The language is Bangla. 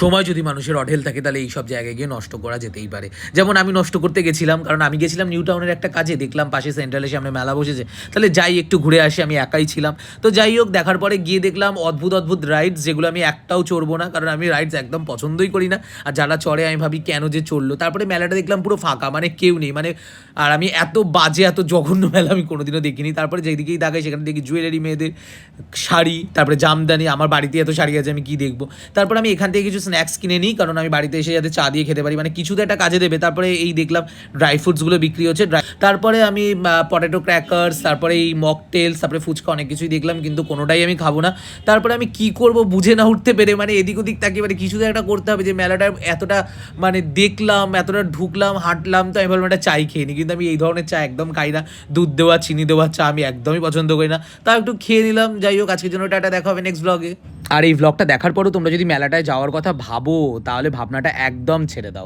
সময় যদি মানুষের অঢেল থাকে, তাহলে এই সব জায়গায় গিয়ে নষ্ট করা যেতেই পারে। যেমন আমি নষ্ট করতে গেছিলাম, কারণ আমি গেছিলাম নিউ টাউনের একটা কাজে, দেখলাম পাশে সেন্ট্রালের সামনে মেলা বসেছে। তাহলে যাই একটু ঘুরে আসি, আমি একাই ছিলাম। তো যাই হোক, দেখার পরে গিয়ে দেখলাম অদ্ভুত অদ্ভুত রাইডস যেগুলো আমি একটাও চড়বো না, কারণ আমি রাইডস একদম পছন্দই করি না। আর যারা চড়ে, আমি ভাবি কেন যে চড়লো। তারপরে মেলাটা দেখলাম পুরো ফাঁকা মানে কেউ নেই। মানে আর আমি এত বাজে, এত জঘন্য মেলা আমি কোনোদিনও দেখিনি। তারপরে যেদিকেই তাকাই, সেখানে দেখি জুয়েলারি মেয়েদের শাড়ি, তারপরে জামদানি, আমার বাড়িতে এত শাড়ি আছে, আমি কি দেখব? তারপর আমি এখান থেকে কিছু স্ন্যাক্স কিনে নিই, কারণ আমি বাড়িতে এসে যাতে চা দিয়ে খেতে পারি। মানে কিছু তো একটা কাজে দেবে। তারপরে এই দেখলাম ড্রাই ফ্রুটসগুলো বিক্রি হচ্ছে। তারপরে আমি পটেটো ক্র্যাকার্স তারপরে এই মকটেলস তারপরে ফুচকা অনেক কিছুই দেখলাম, কিন্তু কোনোটাই আমি খাব না। তারপরে আমি কি করব বুঝে না উঠতে পেরে মানে এদিক ওদিক তাকিয়ে মানে কিছু তো একটা করতে হবে যে মেলাটা এতটা মানে দেখলাম, এতটা ঢুকলাম, হাঁটলাম, তো আমি ভাবলাম একটা চাই খেয়ে নিই। কিন্তু আমি এই ধরনের চা একদম খাই না। দুধ দেওয়া, চিনি দেওয়া চা আমি একদমই পছন্দ করি না। তাও একটু খেয়ে নিলাম। যাই হোক, আজকের জন্য টাটা, দেখা হবে নেক্সট ব্লগে আর এই ব্লগটা দেখার পরও তোমরা যদি মেলাটায় যাওয়ার কথা ভাবো, তাহলে ভাবনাটা একদম ছেড়ে দাও।